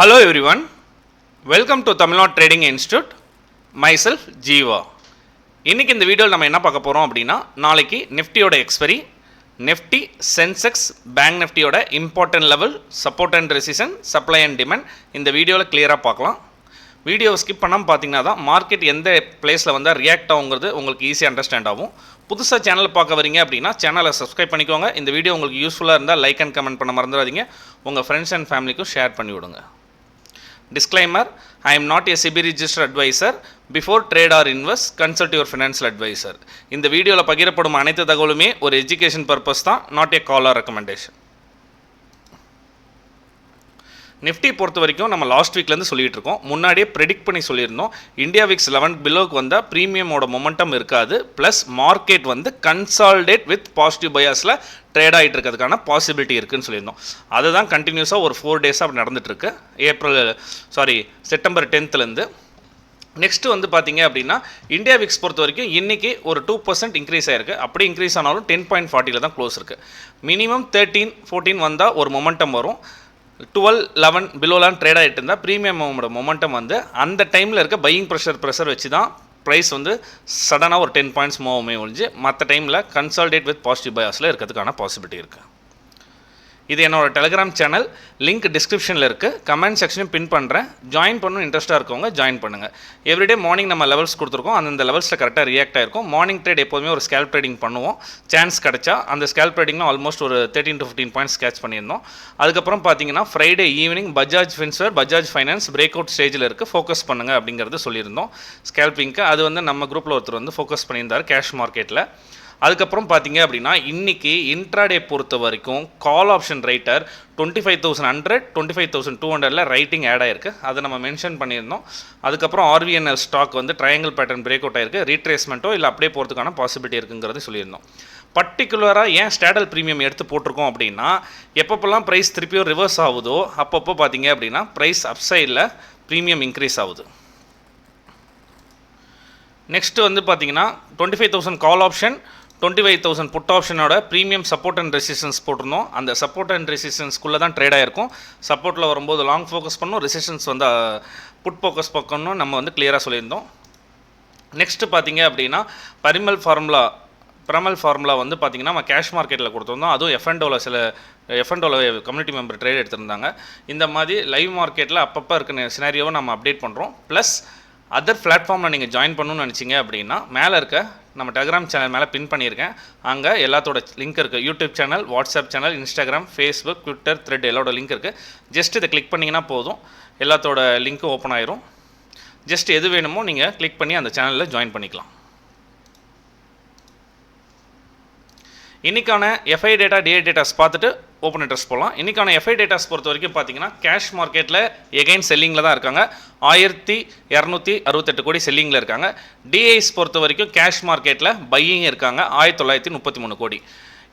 Hello everyone welcome to Tamil Nadu trading institute myself Jeeva இன்றைக்கி இந்த வீடியோவில் நம்ம என்ன பார்க்க போகிறோம் அப்படின்னா நாளைக்கு நிஃப்டியோட எக்ஸ்பரி நிஃப்டி சென்செக்ஸ் பேங்க் நிஃப்டியோட important level support and resistance supply and demand இந்த வீடியோவில் கிளியராக பார்க்கலாம். வீடியோவை ஸ்கிப் பண்ணாமல் பார்த்தீங்கன்னா தான் மார்க்கெட் எந்த பிளேஸில் வந்தால் ரியாக்ட் ஆகுங்கிறது உங்களுக்கு ஈஸியாக அண்டர்ஸ்டாண்ட் ஆகும். புதுசாக சேனல் பார்க்க வரீங்க அப்படின்னா சேனலை சப்ஸ்கிரைப் பண்ணிக்கோங்க. இந்த வீடியோ உங்களுக்கு யூஸ்ஃபுல்லாக இருந்தால் லைக் அண்ட் கமெண்ட் பண்ண மறந்துடாதீங்க. உங்கள் ஃப்ரெண்ட்ஸ் அண்ட் ஃபேமிலிக்கும் ஷேர் பண்ணி விடுங்க Disclaimer I am not a SEBI registered advisor. Before trade or invest consult your financial advisor இந்த வீடியோவில் பகிரப்படும் அனைத்து தகவலுமே ஒரு எஜுகேஷன் பர்பஸ் தான் not a call or recommendation Nifty பொறுத்த வரைக்கும் நம்ம லாஸ்ட் வீக்லேருந்து சொல்லிகிட்டு இருக்கோம். முன்னாடியே ப்ரெடிக்ட் பண்ணி சொல்லியிருந்தோம். இந்தியா விக்ஸ் லெவன் பிலோக்கு வந்தால் ப்ரீமியமோட மொமெண்டம் இருக்காது. ப்ளஸ் மார்க்கெட் வந்து கன்சால்டேட் வித் பாசிட்டிவ் பயாஸில் ட்ரேட் ஆகிட்டு இருக்கிறதுக்கான பாசிபிலிட்டி இருக்குன்னு சொல்லியிருந்தோம். அதுதான் கண்டினியூஸாக ஒரு ஃபோர் டேஸாக அப்படி ஏப்ரல் சாரி செப்டம்பர் டென்த்துலேருந்து நெக்ஸ்ட்டு வந்து பார்த்தீங்க அப்படின்னா இந்தியா விக்ஸ் பொறுத்த வரைக்கும் இன்றைக்கி ஒரு டூ பர்சன்ட் இன்க்ரீஸ் ஆயிருக்கு. அப்படி இன்க்ரீஸ் ஆனாலும் டென் பாயிண்ட் ஃபார்ட்டியில் தான் க்ளோஸ் இருக்குது மினிமம் தேர்ட்டீன் ஃபோர்டீன் வந்தால் ஒரு மொமெண்டம் வரும். டுவெல் லெவன் பிலோலாம் ட்ரேட் ஆகிட்டு இருந்தால் ப்ரீமியமோட மொமெண்டம் வந்து அந்த டைமில் இருக்க பையிங் ப்ரெஷர் ப்ரெஷர் வச்சு தான் ப்ரைஸ் வந்து சடனாக ஒரு டென் பாயிண்ட்ஸ் மூவ் ஒழிஞ்சு மற்ற டைமில் கன்சால்டேட் வித் பாசிட்டிவ் பயாஸில் இருக்கிறதுக்கான பாசிபிலிட்டி இருக்குது இது என்னோட டெலிகிராம் சேனல் லிங்க் டிஸ்கிரிப்ஷனில் இருக்குது கமெண்ட் செக்ஷனையும் பின் பண்ணுறேன் ஜாயின் பண்ணணும் இன்ட்ரெஸ்ட்டாக இருக்கவங்க ஜாயின் பண்ணுங்கள் எவ்ரிடே மார்னிங் நம்ம லெவல்ஸ் கொடுத்துருக்கோம். அந்தந்த லெவல்ஸில் கரெக்டாக ரியாக்ட் ஆகிருக்கும் மார்னிங் ட்ரேட் எப்போதுமே ஒரு ஸ்கேல்ப் ட்ரேடிங் பண்ணுவோம். சான்ஸ் கிடைச்சா அந்த ஸ்கேல்ப் ட்ரேடிங்கில் ஆல்மோஸ்ட் ஒரு thirteen to fifteen points catch பண்ணியிருந்தோம். அதுக்கப்புறம் பார்த்தீங்கன்னா Friday evening Bajaj Finserv Bajaj finance break out ஸ்டேஜில் இருக்குது ஃபோக்கஸ் பண்ணுங்கள் அப்படிங்கிறது சொல்லியிருந்தோம். ஸ்கேல்பிங்க்கு அது வந்து நம்ம குரூப்பில் ஒருத்தர் வந்து ஃபோக்கஸ் பண்ணியிருந்தார் கேஷ் மார்க்கெட்டில் அதுக்கப்புறம் பார்த்தீங்க அப்படின்னா இன்றைக்கி இன்ட்ராடே பொறுத்த வரைக்கும் call option writer twenty five thousand hundred twenty five thousand two ஹண்ட்ரடில் ரைட்டிங் ஆட் ஆயிருக்கு. அதை நம்ம மென்ஷன் பண்ணியிருந்தோம். அதுக்கப்புறம் ஆர்விஎன்எல் ஸ்டாக் வந்து ட்ரையாங்கிள் பேட்டர்ன் பிரேக் அவுட் ஆயிருக்கு. ரீட்ரேஸ்மெண்ட்டோ இல்லை அப்படியே போகிறதுக்கான பாசிபிலிட்டி இருக்குங்கிறது சொல்லியிருந்தோம். பர்டிகுலராக ஏன் ஸ்டேடல் ப்ரீமியம் எடுத்து போட்டிருக்கோம் அப்படின்னா எப்பப்போல்லாம் ப்ரைஸ் திருப்பியும் ரிவர்ஸ் ஆகுதோ அப்பப்போ பார்த்தீங்க அப்படின்னா ப்ரைஸ் அப்சைடில் ப்ரீமியம் இன்க்ரீஸ் ஆகுது. நெக்ஸ்ட்டு வந்து பார்த்தீங்கன்னா twenty five thousand call option twenty five thousand put ஆப்ஷனோட premium support and resistance போட்டிருந்தோம். அந்த சப்போர்ட் அண்ட் ரெசிஸ்டன்ஸ்க்குள்ளே தான் ட்ரேட் ஆயிருக்கும். சப்போர்ட்டில் வரும்போது லாங் ஃபோக்கஸ் பண்ணணும் ரெசிஸ்டன்ஸ் வந்து புட் ஃபோக்கஸ் பக்கம்னு நம்ம வந்து கிளியராக சொல்லியிருந்தோம். நெக்ஸ்ட்டு பார்த்தீங்க அப்படின்னா பரிமல் ஃபார்முலா பிரமல் ஃபார்முலா வந்து பார்த்திங்கன்னா நம்ம கேஷ் மார்க்கெட்டில் கொடுத்துருந்தோம். அதுவும் எஃப்என்டோவில் சில எஃப்என்டோவில் கம்யூனிட்டி மெம்பர் ட்ரேட் எடுத்திருந்தாங்க. இந்த மாதிரி லைவ் மார்க்கெட்டில் அப்பப்போ இருக்க சினாரியோவை நம்ம அப்டேட் பண்ணுறோம் ப்ளஸ் அதர் பிளாட்ஃபார்மில் நீங்கள் ஜாயின் பண்ணணும்னு நினச்சிங்க அப்படின்னா மேலே இருக்க நம்ம டெலிகிராம் சேனல் மேலே பின் பண்ணியிருக்கேன். அங்கே எல்லாத்தோட லிங்க் இருக்குது YouTube channel WhatsApp channel Instagram Facebook Twitter thread எல்லாோட link இருக்குது ஜஸ்ட் இதை கிளிக் பண்ணிங்கன்னா போதும். எல்லாத்தோட லிங்க்கும் ஓப்பன் ஆயிரும். ஜஸ்ட் எது வேணுமோ நீங்கள் கிளிக் பண்ணி அந்த சேனலில் ஜாயின் பண்ணிக்கலாம். இன்றைக்கான எஃப்ஐ டேட்டா டிஏ டேட்டாஸ் பார்த்துட்டு ஓப்பன் இன்ட்ரெஸ்ட் போகலாம் இன்றைக்கான எஃப்ஐ டேட்டாஸ் பொறுத்த வரைக்கும் பார்த்தீங்கன்னா கேஷ் மார்க்கெட்டில் எகைன் செல்லிங்கில் தான் இருக்காங்க. ஆயிரத்தி இரநூத்தி அறுபத்தெட்டு கோடி செல்லிங்கில் இருக்காங்க. டிஐஸ் பொறுத்த வரைக்கும் கேஷ் மார்க்கெட்டில் பையிங் இருக்காங்க. ஆயிரத்தி தொள்ளாயிரத்தி முப்பத்தி மூணு கோடி.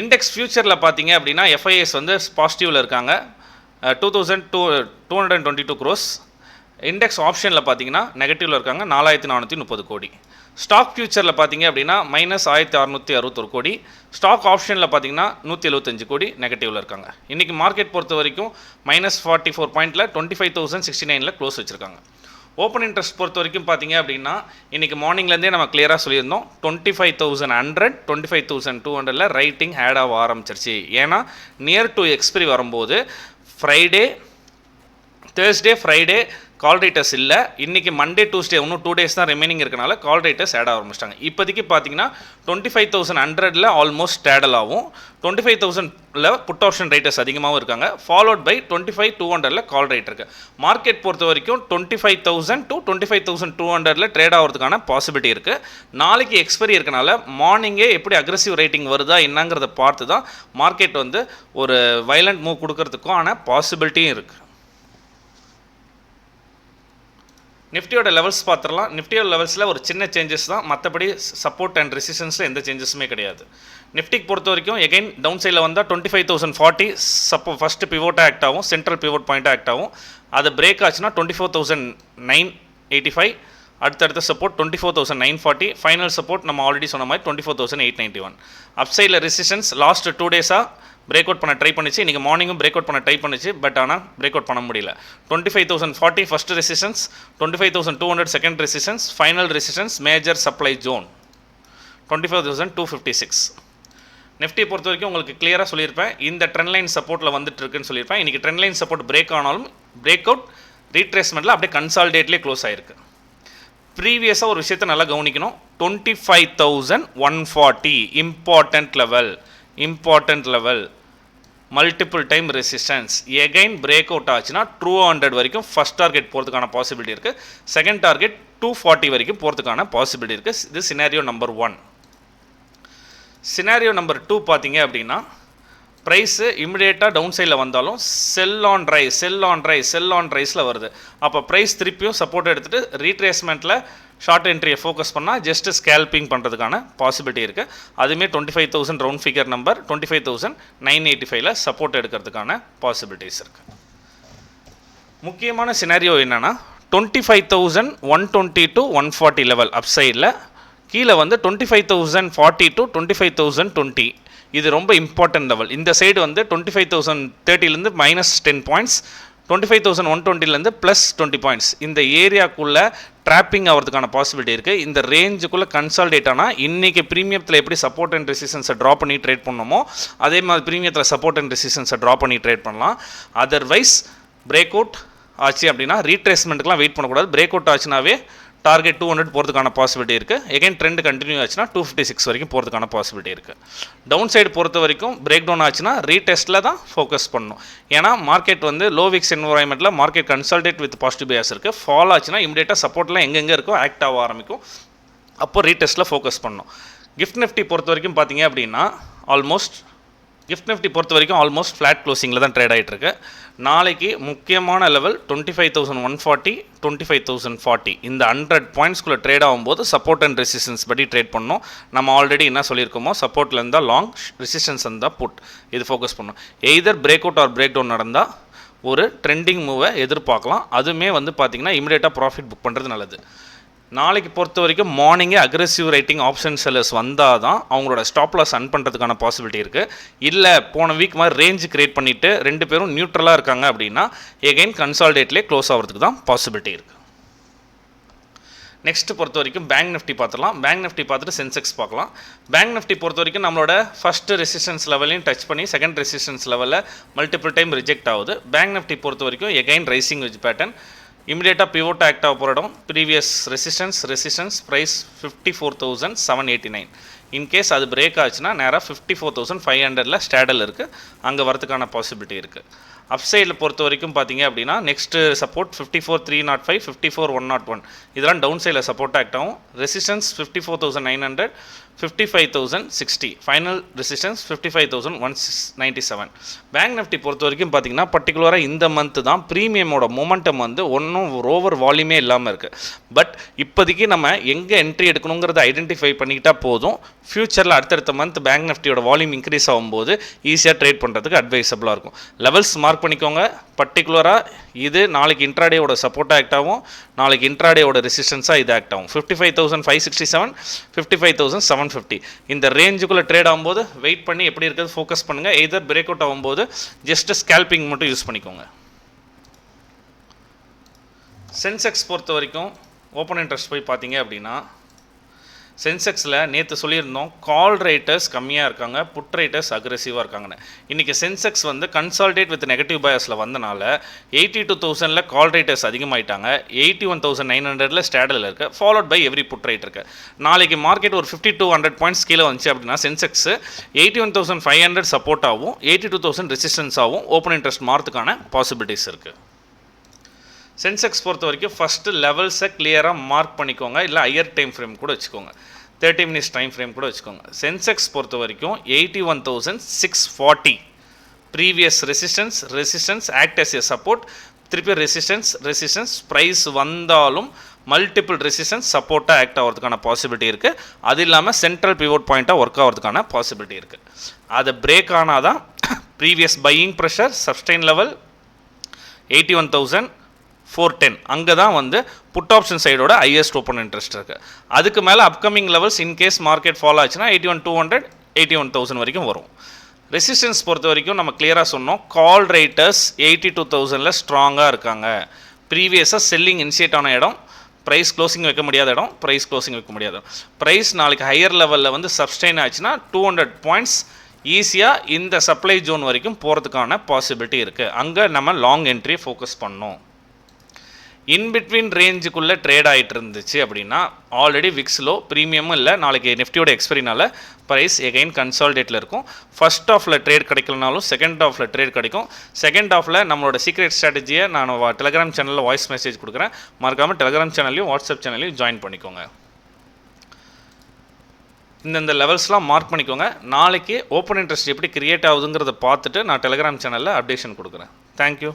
இண்டெக்ஸ் ஃபியூச்சரில் பார்த்தீங்க அப்படின்னா எஃப்ஐஎஸ் வந்து பாசிட்டிவில் இருக்காங்க. Two thousand two two hundred and twenty two crores index ஆப்ஷனில் பார்த்தீங்கன்னா நெகட்டிவில் இருக்காங்க நாலாயிரத்தி நானூற்றி முப்பது கோடி. ஸ்டாக் ஃபியூச்சரில் பார்த்தீங்க அப்படின்னா மைனஸ் ஆயிரத்தி அறநூற்றி அறுபத்தொரு கோடி. ஸ்டாக் ஆப்ஷனில் பார்த்தீங்கன்னா நூற்றி எழுபத்தஞ்சு கோடி நெகட்டிவில் இருக்காங்க. இன்றைக்கி மார்க்கெட் பொறுத்த வரைக்கும் மைனஸ் ஃபார்ட்டி ஃபோர் பாயிண்ட்டில் டுவெண்ட்டி ஃபைவ் தௌசண்ட் சிக்ஸ்டி நைனில் க்ளோஸ் வச்சுருக்காங்க. ஓப்பன் இன்ட்ரெஸ்ட் பொறுத்த வரைக்கும் பார்த்தீங்க அப்படின்னா இன்றைக்கி மார்னிங்லேருந்தே நம்ம கிளியராக சொல்லியிருந்தோம். Twenty five thousand hundred twenty five thousand two ஹண்ட்ரடில் ரைட்டிங் ஆட் ஆக ஆரம்பிச்சிருச்சு. ஏன்னா நியர் டு எக்ஸ்பிரி வரும்போது Friday Thursday Friday call writers இல்லை. இன்றைக்கி மண்டே டூஸ்டே இன்னும் டூ டேஸ் தான் ரிமைனிங் இருக்கனால கால் ரைட்டர்ஸ் ஆட் ஆரம்பிச்சிட்டாங்க. இப்போதைக்கு பார்த்தீங்கன்னா டுவெண்ட்டி ஃபைவ் தௌசண்ட் ஹண்ட்ரடில் ஆல்மோஸ்ட் ஸ்டேடல் ஆகும். டுவெண்ட்டி ஃபைவ் தௌசண்டில் புட் ஆப்ஷன் ரைட்டர்ஸ் அதிகமாகவும் இருக்காங்க. Followed by twenty five two ஹண்ட்ரடில் கால் ரைட் இருக்குது மார்க்கெட் பொறுத்த வரைக்கும் twenty five thousand to twenty five thousand two ஹண்ட்ரடில் ட்ரேட் ஆகிறதுக்கான பாசிபிலிட்டி இருக்குது நாளைக்கு எக்ஸ்பைரி இருக்கனால மார்னிங்கே எப்படி அக்ரெசிவ் ரேட்டிங் வருதா என்னங்கிறத பார்த்து தான் மார்க்கெட் வந்து ஒரு வைலண்ட் மூவ் கொடுக்கறதுக்கான பாசிபிலிட்டியும் இருக்குது நிஃப்டியோட லெவல்ஸ் பார்த்துடலாம். நிஃப்டியோட லெவல்ஸில் ஒரு சின்ன சேஞ்சஸ் தான். மற்றபடி சப்போர்ட் அண்ட் ரெசிஸ்டன்ஸில் எந்த சேஞ்சஸுமே கிடையாது. நிஃப்டிக்கு பொறுத்த வரைக்கும் எகைன் டவுன் சைடில் வந்தால் டுவெண்ட்டி ஃபைவ் தௌசண்ட் ஃபார்ட்டி சப்போ ஃபஸ்ட்டு பிவோட்டாக ஆக்ட் ஆகும். சென்ட்ரல் பிவோட் பாயிண்ட்டாக ஆக்ட் ஆகும். அது பிரேக் ஆச்சுன்னா twenty four thousand nine eighty five அடுத்தடுத்த support twenty four thousand nine forty final support நம்ம ஆல்ரெடி சொன்ன மாதிரி twenty four thousand eight ninety one அப்சைடில் resistance last two டேஸாக பிரேக் அவுட் பண்ண ட்ரை பண்ணிச்சு. இன்றைக்கி மார்னிங்கும் பிரேக் அவுட் பண்ண ட்ரை பண்ணிச்சு. பட் ஆனால் பிரேக் அவுட் பண்ண முடியல. Twenty five thousand forty first resistance twenty five thousand two hundred second resistance final resistance major supply zone twenty five thousand two fifty six Nifty பொறுத்த வரைக்கும் உங்களுக்கு கிளியராக சொல்லியிருப்பேன். இந்த ட்ரெண்ட் லைன் சப்போர்ட்டில் வந்துட்டு இருக்குன்னு சொல்லியிருப்பேன். இன்றைக்கி ட்ரெண்ட் லைன் சப்போர்ட் பிரேக் ஆனாலும் பிரேக் அவுட் ரீட்ரேஸ்மெண்ட்டில் அப்படியே கன்சால்டேட்லேயே க்ளோஸ் ஆயிருக்கு. ப்ரீவியஸாக ஒரு விஷயத்தை நல்லா கவனிக்கணும். Twenty five thousand one forty important level important level multiple time resistance again break out ஆச்சுன்னா டூ ஹண்ட்ரட் வரைக்கும் ஃபஸ்ட் டார்கெட் போகிறதுக்கான பாசிபிலிட்டி இருக்குது செகண்ட் டார்கெட் டூ ஃபார்ட்டி வரைக்கும் போகிறதுக்கான பாசிபிலிட்டி இருக்குது இது scenario number one scenario number two பார்த்தீங்க அப்படின்னா ப்ரைஸு இமிடியேட்டாக டவுன் சைடில் வந்தாலும் sell on rise sell on rise sell on ரைஸில் வருது. அப்போ ப்ரைஸ் திருப்பியும் சப்போர்ட் எடுத்துகிட்டு ரீட்ரேஸ்மெண்ட்டில் ஷார்ட் என்ட்ரியை ஃபோக்கஸ் பண்ணால் ஜஸ்ட் ஸ்கேல்பிங் பண்ணுறதுக்கான பாசிபிலிட்டி இருக்குது அதுவுமே twenty five thousand round figure number twenty five thousand nine eighty ஃபைவ்ல சப்போர்ட் எடுக்கிறதுக்கான பாசிபிலிட்டிஸ் இருக்குது முக்கியமான சினாரியோ என்னென்னா twenty five thousand one twenty two one forty level up சைடில் கீழே வந்து twenty five thousand forty two twenty five thousand twenty இது ரொம்ப இம்பார்ட்டன்ட் லெவல் இந்த சைடு வந்து twenty five thousand தேர்ட்டிலேருந்து minus ten points twenty five thousand one டுவெண்ட்டிலேருந்து plus twenty points இந்த ஏரியாக்குள்ளே dropping ஆகிறதுக்கான பாசிபிலிட்டி இருக்குது இந்த ரேஞ்சுக்குள்ளே கன்சால்டேட் ஆனால் இன்றைக்கி ப்ரீமியத்தில் எப்படி சப்போர்ட் அண்ட் ரெசிஸ்டன்ஸை ட்ரா பண்ணி ட்ரேட் பண்ணணுமோ அதே மாதிரி ப்ரீமியத்தில் சப்போர்ட் அண்ட் ரெசிஸ்டன்ஸை ட்ரா பண்ணி ட்ரேட் பண்ணலாம். அதர்வைஸ் பிரேக் அவுட் ஆச்சு அப்படின்னா ரீட்ரேஸ்மெண்ட்டுக்குலாம் வெயிட் பண்ணக்கூடாது. பிரேக் அவுட் ஆச்சுனாவே டார்கெட் டூ ஹண்ட்ரட் போகிறதுக்கான பாசிபிலிட்டி இருக்குது எகைன் ட்ரெண்ட் கண்டினியூ ஆச்சுன்னா டூ ஃபிஃப்டி சிக்ஸ் வரைக்கும் போகிறதுக்கான பாசிபிலிட்டி இருக்குது டவுன் சைடு பொறுத்த வரைக்கும் பிரேக் டவுன் ஆச்சுன்னா ரீடெஸ்ட்டில் தான் ஃபோக்கஸ் பண்ணணும் ஏன்னா மார்க்கெட் வந்து low Vicks என்வரான்மெண்ட்டில் market consolidate with positive base இருக்குது ஃபால் ஆச்சுன்னா இமீடியட்டாக சப்போர்ட்லாம் எங்கெங்கே இருக்கோ ஆக்ட் ஆக ஆரம்பிக்கும். அப்போ ரீடெஸ்ட்டில் ஃபோக்கஸ் பண்ணணும் கிஃப்ட் நிஃப்டி பொறுத்த வரைக்கும் பார்த்தீங்க அப்படின்னா ஆல்மோஸ்ட் கிஃப்ட் நிஃப்டி பொறுத்த வரைக்கும் ஆல்மோஸ்ட் ஃப்ளாட் க்ளோசிங்கில் தான் ட்ரேட் ஆகிட்டு இருக்கு நாளைக்கு முக்கியமான level twenty five thousand one forty twenty five thousand forty இந்த ஹண்ட்ரட் பாயிண்ட்ஸ்குள்ளே ட்ரேட் ஆகும்போது சப்போர்ட் அண்ட் ரெசிஸ்டன்ஸ் படி ட்ரேட் பண்ணணும் நம்ம ஆல்ரெடி என்ன சொல்லியிருக்கோமோ சப்போர்ட்டில் இருந்தால் லாங் ரெசிஸ்டன்ஸ் இருந்தால் புட் இது ஃபோக்கஸ் பண்ணோம். Either break out or break down நடந்தால் ஒரு ட்ரெண்டிங் மூவை எதிர்பார்க்கலாம். அதுவுமே வந்து பார்த்திங்கன்னா இமிடியேட்டாக ப்ராஃபிட் புக் பண்ணுறது நல்லது. நாளைக்கு பொறுத்த வரைக்கும் மார்னிங்கே அக்ரெசிவ் ரைட்டிங் ஆப்ஷன் செல்லர்ஸ் வந்தால் தான் அவங்களோட ஸ்டாப் லாஸ் அன் பண்ணுறதுக்கான பாசிபிலிட்டி இருக்குது இல்லை போன வீக் மாதிரி ரேஞ்ச் கிரியேட் பண்ணிவிட்டு ரெண்டு பேரும் நியூட்ரலாக இருக்காங்க அப்படின்னா எகைன் கன்சால்டேட்லேயே க்ளோஸ் ஆகிறதுக்கு தான் பாசிபிலிட்டி இருக்குது நெக்ஸ்ட் பொறுத்த வரைக்கும் பேங்க் நிஃப்டி பார்த்துலாம் பேங்க் நிஃப்டி பார்த்துட்டு சென்செக்ஸ் பார்க்கலாம். பேங்க் நிஃப்டி பொறுத்த வரைக்கும் நம்மளோட ஃபஸ்ட்டு ரெசிஸ்டன்ஸ் லெவலையும் டச் பண்ணி செகண்ட் ரெசிஸ்டன்ஸ் லெவலில் மல்டிபிள் டைம் ரிஜெக்ட் ஆகுது. பேங்க் நிஃப்டி பொறுத்த வரைக்கும் எகைன் ரைசிங் வித் பேட்டர்ன் இமிடியேட்டாக பிவோட் ஆக்ட் ஆக போகிற இடம் previous resistance resistance price fifty four thousand seven eighty nine in case அது பிரேக் ஆச்சுன்னா நேராக ஃபிஃப்டி ஃபோர் தௌசண்ட் ஃபைவ் ஹண்ட்ரடில் ஸ்டேடல் இருக்குது அங்கே வரதுக்கான பாசிபிலிட்டி இருக்குது அப்சைடில் பொறுத்த வரைக்கும் பார்த்தீங்க அப்படின்னா next support fifty four three nought five fifty four one nought one இதெல்லாம் டவுன் சைடில் சப்போர்ட் ஆக்ட் ஆகும். Resistance fifty four thousand nine hundred fifty five thousand sixty final resistance fifty five thousand one six ninety seven Bank Nifty பொறுத்த வரைக்கும் பார்த்தீங்கன்னா பர்டிகுலராக இந்த month தான் ப்ரீமியமோட momentum வந்து ஒன்றும் ஓவர் வால்யூமே இல்லாமல் இருக்குது பட் இப்போதைக்கு நம்ம எங்கே என்ட்ரி எடுக்கணுங்கிறத ஐடென்டிஃபை பண்ணிக்கிட்டால் போதும். ஃப்யூச்சரில் அடுத்தடுத்த மந்த் பேங்க் நிஃப்டியோட வால்யூம் இன்க்ரீஸ் ஆகும்போது ஈஸியாக ட்ரேட் பண்ணுறதுக்கு அட்வைசபிளாக இருக்கும். லெவல்ஸ் மார்க் பண்ணிக்கோங்க. பர்டிகுலராக இது நாளைக்கு இன்ட்ராடேவோட சப்போர்ட் ஆக்ட் ஆகும் நாளைக்கு இன்ட்ராடேவோட ரெசிஸ்டன்ஸாக இது ஆக்ட் ஆகும் fifty five thousand five sixty seven fifty five thousand seven fifty இந்த ரேஞ்சுக்குள்ளே ட்ரேட் ஆகும்போது வெயிட் பண்ணி எப்படி இருக்கிறது ஃபோக்கஸ் பண்ணுங்கள் எதர் பிரேக் அவுட் ஆகும்போது ஜஸ்ட் ஸ்கேல்பிங் மட்டும் யூஸ் பண்ணிக்கோங்க. சென்செக்ஸ் பொறுத்த வரைக்கும் ஓப்பன் இன்ட்ரெஸ்ட் போய் பார்த்தீங்க அப்படின்னா சென்செக்ஸில் நேற்று சொல்லியிருந்தோம் கால் ரேட்டர்ஸ் கம்மியாக இருக்காங்க புட் ரேட்டர்ஸ் அக்ரெசிவாக இருக்காங்கன்னு. இன்றைக்கி சென்செக்ஸ் வந்து கன்சால்டேட் வித் நெகட்டிவ் பயஸில் வந்தனால எயிட்டி டூ தௌசண்டில் கால் ரேட்டர்ஸ் அதிகமாகிட்டாங்க எயிட்டி ஒன் தௌசண்ட் நைன் ஹண்ட்ரடில் ஸ்டாடில் இருக்கு followed by every put rate இருக்கு நாளைக்கு மார்க்கெட் ஒரு ஃபிஃப்டி டூ ஹண்ட்ரட் பாயிண்ட்ஸ் கீழே வந்துச்சு அப்படின்னா Sensex eighty one thousand five hundred support ஆகும் எயிட்டி டூ தௌசண்ட் ரெசிஸ்டன்ஸ் ஆகும் ஓப்பன் இன்ட்ரெஸ்ட் மாறத்துக்கான பாசிபிலிட்டிஸ் இருக்குது சென்செக்ஸ் பொறுத்த வரைக்கும் ஃபஸ்ட்டு லெவல்ஸை கிளியராக மார்க் பண்ணிக்கோங்க. இல்லை ஹையர் டைம் ஃப்ரேம் கூட வச்சுக்கோங்க. தேர்ட்டி மினிட்ஸ் டைம் ஃப்ரேம் கூட வச்சுக்கோங்க. சென்செக்ஸ் பொறுத்த வரைக்கும் eighty one thousand six forty previous resistance resistance act as a support திருப்பி ரெசிஸ்டன்ஸ் ரெசிஸ்டன்ஸ் ப்ரைஸ் வந்தாலும் மல்டிபிள் ரெசிஸ்டன்ஸ் சப்போர்ட்டாக ஆக்ட் ஆகிறதுக்கான பாசிபிலிட்டி இருக்குது அது இல்லாமல் சென்ட்ரல் பிவோட் பாயிண்ட்டாக ஒர்க் ஆகிறதுக்கான பாசிபிலிட்டி இருக்குது அதை பிரேக் ஆனால் தான் previous buying pressure sustain level eighty one thousand four ten. அங்கே தான் வந்து புட் ஆப்ஷன் சைடோட ஹையஸ்ட் ஓப்பன் இன்ட்ரெஸ்ட் இருக்குது அதுக்கு மேலே upcoming levels in case market follow ஆச்சுன்னா eighty one two hundred eighty one thousand வரைக்கும் வரும். ரெசிஸ்டன்ஸ் பொறுத்த வரைக்கும் நம்ம கிளியராக சொன்னோம். கால் ரைட்டர்ஸ் எயிட்டி டூ தௌசண்டில் ஸ்ட்ராங்காக இருக்காங்க. ப்ரீவியஸாக செல்லிங் இனிஷியேட் ஆன இடம். ப்ரைஸ் க்ளோசிங் வைக்க முடியாத இடம். ப்ரைஸ் க்ளோசிங் வைக்க முடியாத இடம். ப்ரைஸ் நாளைக்கு ஹையர் லெவலில் வந்து சப்ஸ்டைன் ஆச்சுன்னா டூ ஹண்ட்ரட் பாயிண்ட்ஸ் ஈஸியாக இந்த சப்ளை ஜோன் வரைக்கும் போகிறதுக்கான பாசிபிலிட்டி இருக்குது அங்கே நம்ம லாங் என்ட்ரி ஃபோக்கஸ் பண்ணோம். இன்பிட்வீன் ரேஞ்சுக்குள்ளே ட்ரேட் ஆகிட்டு இருந்துச்சு அப்படின்னா ஆல்ரெடி விக்ஸ்லோ ப்ரீமியமும் இல்லை நாளைக்கு நிஃப்டியோட எக்ஸ்பைரினால ப்ரைஸ் எகைன் கன்சால்டேட்டில் இருக்கும். ஃபர்ஸ்ட் ஆஃபில் ட்ரேட் கிடைக்கலனாலும் செகண்ட் ஆஃபில் ட்ரேட் கிடைக்கும். செகண்ட் ஆஃபில் நம்மளோட சீக்ரெட் ஸ்ட்ராட்டஜியை நான் டெலிகிராம் சேனலில் வாய்ஸ் மெசேஜ் கொடுக்குறேன். மறக்காமல் டெலிகிராம் சேனல்லையும் வாட்ஸ்அப் சேனல்லையும் ஜாயின் பண்ணிக்கோங்க. இந்தந்த லெவல்ஸ்லாம் மார்க் பண்ணிக்கோங்க. நாளைக்கு ஓப்பன் இன்ட்ரெஸ்ட் எப்படி கிரியேட் ஆகுதுங்கிறத பார்த்துட்டு நான் டெலிகிராம் சேனலில் அப்டேஷன் கொடுக்குறேன். தேங்க்யூ